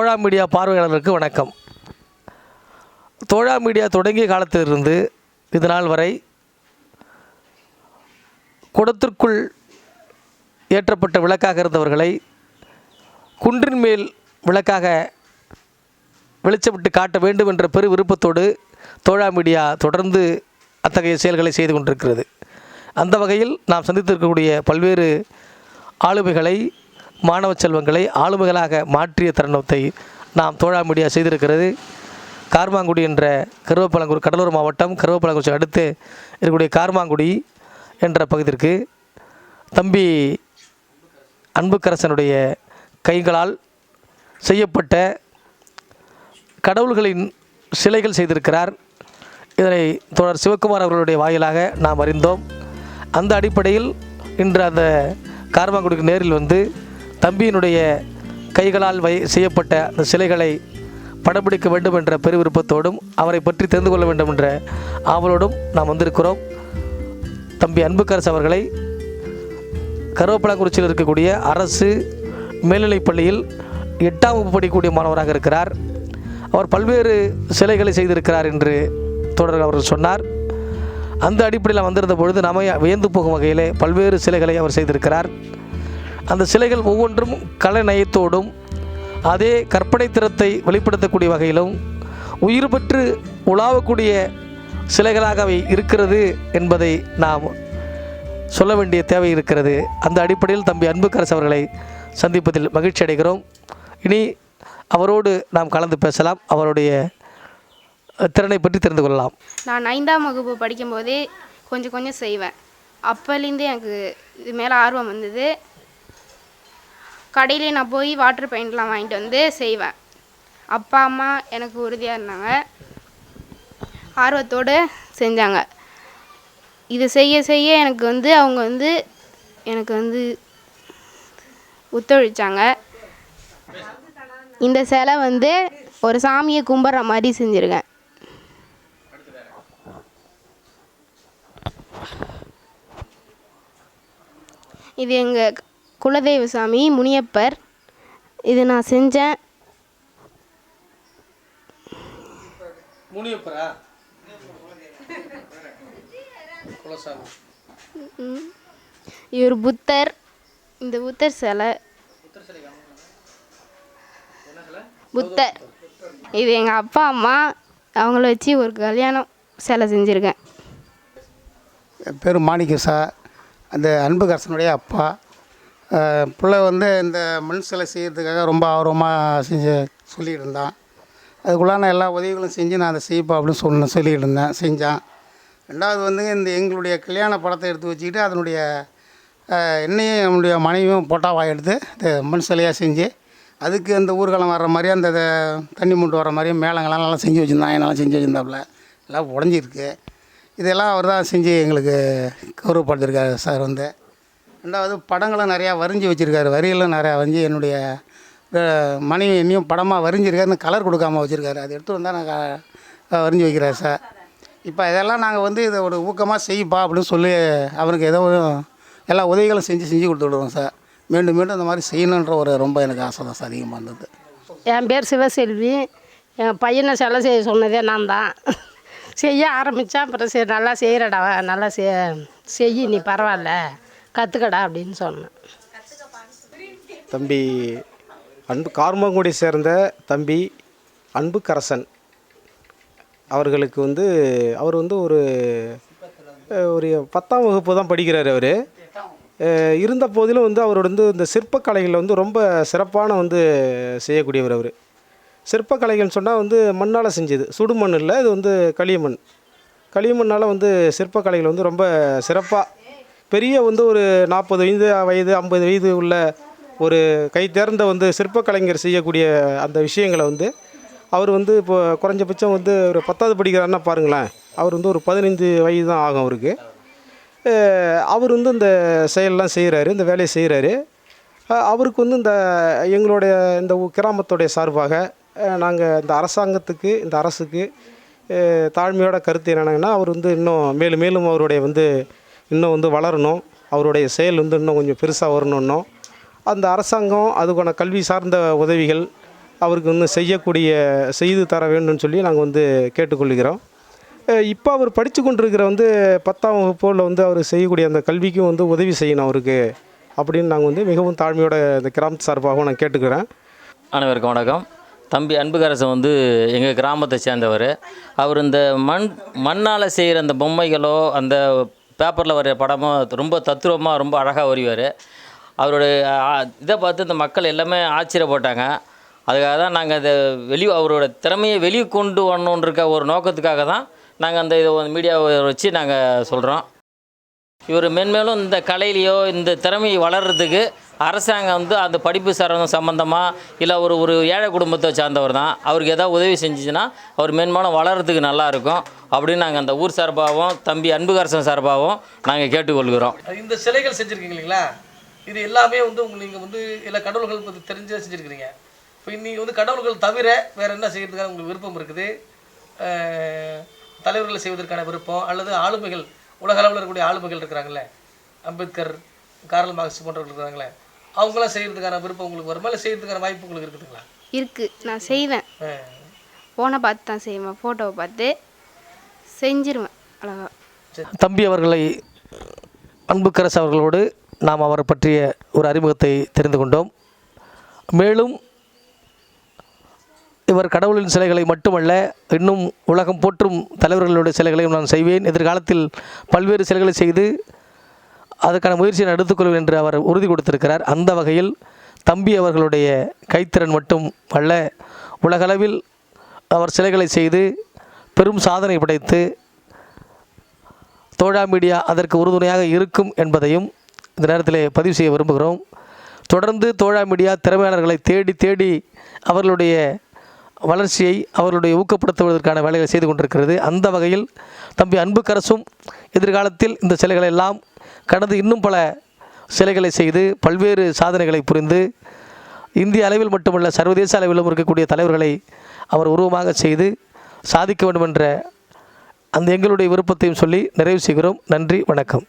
தோழா media பார்வையாளர்களுக்கு வணக்கம். தோழா media தொடங்கிய காலத்திலிருந்து இது நாள் வரை குடத்திற்குள் ஏற்றப்பட்ட விளக்காக இருந்தவர்களை குன்றின் மேல் விளக்காக வெளிச்சமிட்டு காட்ட வேண்டும் என்ற பெரு விருப்பத்தோடு தோழா மீடியா தொடர்ந்து அத்தகைய செயல்களை செய்து கொண்டிருக்கிறது. அந்த வகையில் நாம் சந்தித்திருக்கக்கூடிய பல்வேறு ஆளுமைகளை மாணவ செல்வங்களை ஆளுமைகளாக மாற்றிய தருணத்தை நாம் தோழாமீடியா செய்திருக்கிறது. கார்மாங்குடி என்ற கருவப்பழங்குடி கடலூர் மாவட்டம் கருவேப்பழங்குறிச்சி அடுத்து இருக்கக்கூடிய கார்மாங்குடி என்ற பகுதிக்கு தம்பி அன்புக்கரசனுடைய கைகளால் செய்யப்பட்ட கடவுள்களின் சிலைகள் செய்திருக்கிறார். இதனை தொடர் சிவக்குமார் அவர்களுடைய வாயிலாக நாம் அறிந்தோம். அந்த அடிப்படையில் இன்று அந்த கார்மாங்குடிக்கு நேரில் வந்து தம்பியினுடைய கைகளால் வை செய்யப்பட்ட அந்த சிலைகளை படம்பிடிக்க வேண்டும் என்ற பெரு விருப்பத்தோடும் அவரை பற்றி தெரிந்து கொள்ள வேண்டும் என்ற ஆவலோடும் நாம் வந்திருக்கிறோம். தம்பி அன்புக்கரசு அவர்களை கருவேப்பலாங்குறிச்சியில் இருக்கக்கூடிய அரசு மேல்நிலைப் பள்ளியில் எட்டாம் வகுப்பு படிக்கக்கூடிய மாணவராக இருக்கிறார். அவர் பல்வேறு சிலைகளை செய்திருக்கிறார் என்று தொடர் அவர் சொன்னார். அந்த அடிப்படையில் வந்திருந்த பொழுது நாம வியந்து போகும் வகையிலே பல்வேறு சிலைகளை அவர் செய்திருக்கிறார். அந்த சிலைகள் ஒவ்வொன்றும் கலை நயத்தோடும் அதே கற்பனை திறத்தை வெளிப்படுத்தக்கூடிய வகையிலும் உயிர் பெற்று உலாவக்கூடிய சிலைகளாக அவை இருக்கிறது என்பதை நாம் சொல்ல வேண்டிய தேவை இருக்கிறது. அந்த அடிப்படையில் தம்பி அன்புக்கரசு அவர்களை சந்திப்பதில் மகிழ்ச்சி அடைகிறோம். இனி அவரோடு நாம் கலந்து பேசலாம். அவருடைய திறனை பற்றி தெரிந்து கொள்ளலாம். நான் ஐந்தாம் வகுப்பு படிக்கும்போதே கொஞ்சம் கொஞ்சம் செய்வேன். அப்போலேருந்தே எனக்கு இது மேலே ஆர்வம் வந்தது. கடையிலே நான் போய் வாட்டர் பெயிண்ட்லாம் வாங்கிட்டு வந்து செய்வேன். அப்பா அம்மா எனக்கு உறுதியாக இருந்தாங்க. ஆர்வத்தோடு செஞ்சாங்க. இது செய்ய செய்ய எனக்கு வந்து அவங்க வந்து எனக்கு வந்து ஒத்துழைச்சாங்க. இந்த சிலை வந்து ஒரு சாமியை கும்பிட்ற மாதிரி செஞ்சுருக்கேன். இது எங்கள் குலதெய்வ சாமி முனியப்பர். இது நான் செஞ்சேன் முனியப்பரா? இவர் புத்தர். இந்த புத்தர் சிலை. புத்தர் இது எங்கள் அப்பா அம்மா அவங்கள வச்சு ஒரு கல்யாணம் சிலை செஞ்சுருக்கேன். என் பேர் மாணிக்கசா. அந்த அன்புகரசனுடைய அப்பா. பிள்ளை வந்து இந்த மண் சிலை செய்கிறதுக்காக ரொம்ப ஆர்வமாக செஞ்சு சொல்லிகிட்டு இருந்தான் அதுக்குள்ளான எல்லா உதவிகளும் செஞ்சு நான் அதை செய்ப்பா அப்படின்னு சொன்ன சொல்லிக்கிட்டு இருந்தேன் செஞ்சான். ரெண்டாவது வந்து இந்த எங்களுடைய கல்யாண படத்தை எடுத்து வச்சுக்கிட்டு அதனுடைய எண்ணெயும் என்னையும் என்னுடைய மனைவியும் போட்டாவாக எடுத்து இந்த மண் சிலையாக செஞ்சு அதுக்கு அந்த ஊர்காலம் வர்ற மாதிரி அந்த தண்ணி மூட்டு வர மாதிரி மேளங்கள்லாம் நல்லா செஞ்சு வச்சுருந்தான் என்னால் செஞ்சு வச்சுருந்தாப்புல. எல்லாம் உடஞ்சிருக்கு. இதெல்லாம் அவர் தான் செஞ்சு எங்களுக்கு கௌரவப்படுத்திருக்காரு சார் வந்து. ரெண்டாவது படங்களும் நிறையா வரைஞ்சி வச்சுருக்காரு. வரிகளும் நிறையா வரைஞ்சி என்னுடைய மனைவி என்னையும் படமாக வரைஞ்சிருக்காரு இந்த கலர் கொடுக்காம வச்சுருக்காரு. அதை எடுத்து வந்தால் நான் வரைஞ்சி வைக்கிறார் சார் இப்போ இதெல்லாம் நாங்கள் வந்து இதை ஒரு ஊக்கமாக செய்ப்பா அப்படின்னு சொல்லி அவனுக்கு ஏதோ எல்லா உதவிகளும் செஞ்சு செஞ்சு கொடுத்துடுவோம் சார் மீண்டும் மீண்டும் இந்த மாதிரி செய்யணுன்ற ஒரு ரொம்ப எனக்கு ஆசை தான் சார் அதிகமாக இருந்தது. என் பேர் சிவசெல்வி. என் பையனை செலை செய்ய சொன்னதே நான் தான். செய்ய ஆரம்பித்தா அப்புறம் சரி நல்லா செய்கிறடா நல்லா செய் செய் நீ பரவாயில்ல. கற்றுக்கடா அப்படின்னு சொன்னேன். தம்பி அன்பு கார்மங்குடி சேர்ந்த தம்பி அன்புக்கரசன். அவர்களுக்கு வந்து அவர் வந்து ஒரு ஒரு பத்தாம் வகுப்பு தான் படிக்கிறார் அவர். இருந்த போதிலும் வந்து அவர் வந்து இந்த சிற்பக்கலைகளில் வந்து ரொம்ப சிறப்பான வந்து செய்யக்கூடியவர் அவர். சிற்பக்கலைகள்னு சொன்னால் வந்து மண்ணால் செஞ்சது. சுடுமண் இல்லை இது வந்து களிமண். களிமண்ணால் வந்து சிற்பக்கலைகள் வந்து ரொம்ப சிறப்பாக பெரிய வந்து ஒரு நாற்பது வயது வயது ஐம்பது வயது உள்ள ஒரு கை தேர்ந்த வந்து சிற்பக்கலைஞர் செய்யக்கூடிய அந்த விஷயங்களை வந்து அவர் வந்து இப்போ குறைஞ்சபட்சம் வந்து ஒரு பத்தாவது படிக்கிறாருன்னா பாருங்களேன் அவர் வந்து ஒரு பதினைந்து வயது தான் ஆகும் அவருக்கு. அவர் வந்து இந்த செயலெலாம் செய்கிறாரு இந்த வேலையை செய்கிறாரு. அவருக்கு வந்து இந்த எங்களுடைய இந்த கிராமத்துடைய சார்பாக நாங்கள் இந்த அரசாங்கத்துக்கு இந்த அரசுக்கு தாழ்மையோட கருத்து என்னென்னா அவர் வந்து இன்னும் மேலும் மேலும் அவருடைய வந்து இன்னும் வந்து வளரணும். அவருடைய செயல் வந்து இன்னும் கொஞ்சம் பெருசாக வரணும் இன்னும் அந்த அரசாங்கம் அதுக்கான கல்வி சார்ந்த உதவிகள் அவருக்கு இன்னும் செய்யக்கூடிய செய்து தர வேண்டும்னு சொல்லி நாங்கள் வந்து கேட்டுக்கொள்கிறோம். இப்போ அவர் படித்து கொண்டிருக்கிற வந்து பத்தாம் வகுப்போல் வந்து அவர் செய்யக்கூடிய அந்த கல்விக்கும் வந்து உதவி செய்யணும் அவருக்கு அப்படின்னு நாங்கள் வந்து மிகவும் தாழ்மையோட இந்த கிராமத்து சார்பாகவும் நான் கேட்டுக்கிறேன். அனைவருக்கும் வணக்கம். தம்பி அன்புகரசன் வந்து எங்கள் கிராமத்தை சேர்ந்தவர். அவர் இந்த மண் மண்ணால் செய்கிற அந்த பொம்மைகளோ அந்த பேப்பரில் வர படமும் ரொம்ப தத்துரூபமாக ரொம்ப அழகாக வரைவார் அவருடைய இதை பார்த்து இந்த மக்கள் எல்லாமே ஆச்சரியப்பட்டாங்க. அதுக்காக தான் நாங்கள் இதை வெளி அவரோட திறமையை வெளியே கொண்டு வரணுன்றிருக்க ஒரு நோக்கத்துக்காக தான் நாங்கள் அந்த இதை மீடியாவை வச்சு நாங்கள் சொல்கிறோம் இவர் மென்மேலும் இந்த கலையிலையோ இந்த திறமையை வளர்கிறதுக்கு அரசாங்கம் வந்து அந்த படிப்பு சார்ந்த சம்மந்தமாக இல்லை ஒரு ஒரு ஏழை குடும்பத்தை சார்ந்தவர் தான். அவருக்கு ஏதாவது உதவி செஞ்சிச்சுன்னா அவர் மேன்மானம் வளர்கிறதுக்கு நல்லா இருக்கும் அப்படின்னு நாங்கள் அந்த ஊர் சார்பாகவும் தம்பி அன்புகரசன் சார்பாகவும் நாங்கள் கேட்டுக்கொள்கிறோம். இந்த சிலைகள் செஞ்சுருக்கீங்க இல்லைங்களா? இது எல்லாமே வந்து உங்களுக்கு நீங்கள் வந்து எல்லா கடவுள்கள் பற்றி தெரிஞ்சு செஞ்சுருக்கிறீங்க. இப்போ நீங்கள் வந்து கடவுள்கள் தவிர வேறு என்ன செய்கிறதுக்காக உங்களுக்கு விருப்பம் இருக்குது? தலைவர்களை செய்வதற்கான விருப்பம் அல்லது ஆளுமைகள் உலக அளவில் இருக்கக்கூடிய ஆளுமைகள் இருக்கிறாங்களே அம்பேத்கர் கார்ல் மார்க்ஸ் போன்றவர்கள் இருக்கிறாங்களே அவங்களாம் செய்கிறதுக்கான விருப்பம் உங்களுக்கு வருமா? இல்லை செய்கிறதுக்கான வாய்ப்பு உங்களுக்கு இருக்குதுங்களா? இருக்குது நான் செய்வேன். ஃபோனை பார்த்து தான் செய்வேன். ஃபோட்டோவை பார்த்து செஞ்சிருவேன். அழகா தம்பி அவர்களை அன்புக்கரசு அவர்களோடு நாம் அவர் பற்றிய ஒரு அறிமுகத்தை தெரிந்து கொண்டோம். மேலும் இவர் கடவுளின் சிலைகளை மட்டுமல்ல இன்னும் உலகம் போற்றும் தலைவர்களுடைய சிலைகளையும் நான் செய்வேன். எதிர்காலத்தில் பல்வேறு சிலைகளை செய்து அதற்கான முயற்சியை நான் எடுத்துக்கொள்வேன் என்று அவர் உறுதி கொடுத்திருக்கிறார். அந்த வகையில் தம்பி அவர்களுடைய கைத்திறன் மட்டும் அல்ல உலகளவில் அவர் சிலைகளை செய்து பெரும் சாதனை படைத்து தோழா மீடியா அதற்கு உறுதுணையாக இருக்கும் என்பதையும் இந்த நேரத்தில் பதிவு செய்ய விரும்புகிறோம். தொடர்ந்து தோழா மீடியா திறமையாளர்களை தேடி தேடி அவர்களுடைய வளர்ச்சியை அவர்களுடைய ஊக்கப்படுத்துவதற்கான வேலைகளை செய்து கொண்டிருக்கிறது. அந்த வகையில் தம்பி அன்புக்கரசும் எதிர்காலத்தில் இந்த சிலைகளை எல்லாம் கடந்து இன்னும் பல சிலைகளை செய்து பல்வேறு சாதனைகளை புரிந்து இந்திய அளவில் மட்டுமல்ல சர்வதேச அளவிலும் இருக்கக்கூடிய தலைவர்களை அவர் உருவமாக செய்து சாதிக்க வேண்டும் என்ற அந்த எங்களுடைய விருப்பத்தையும் சொல்லி நிறைவு செய்கிறோம். நன்றி வணக்கம்.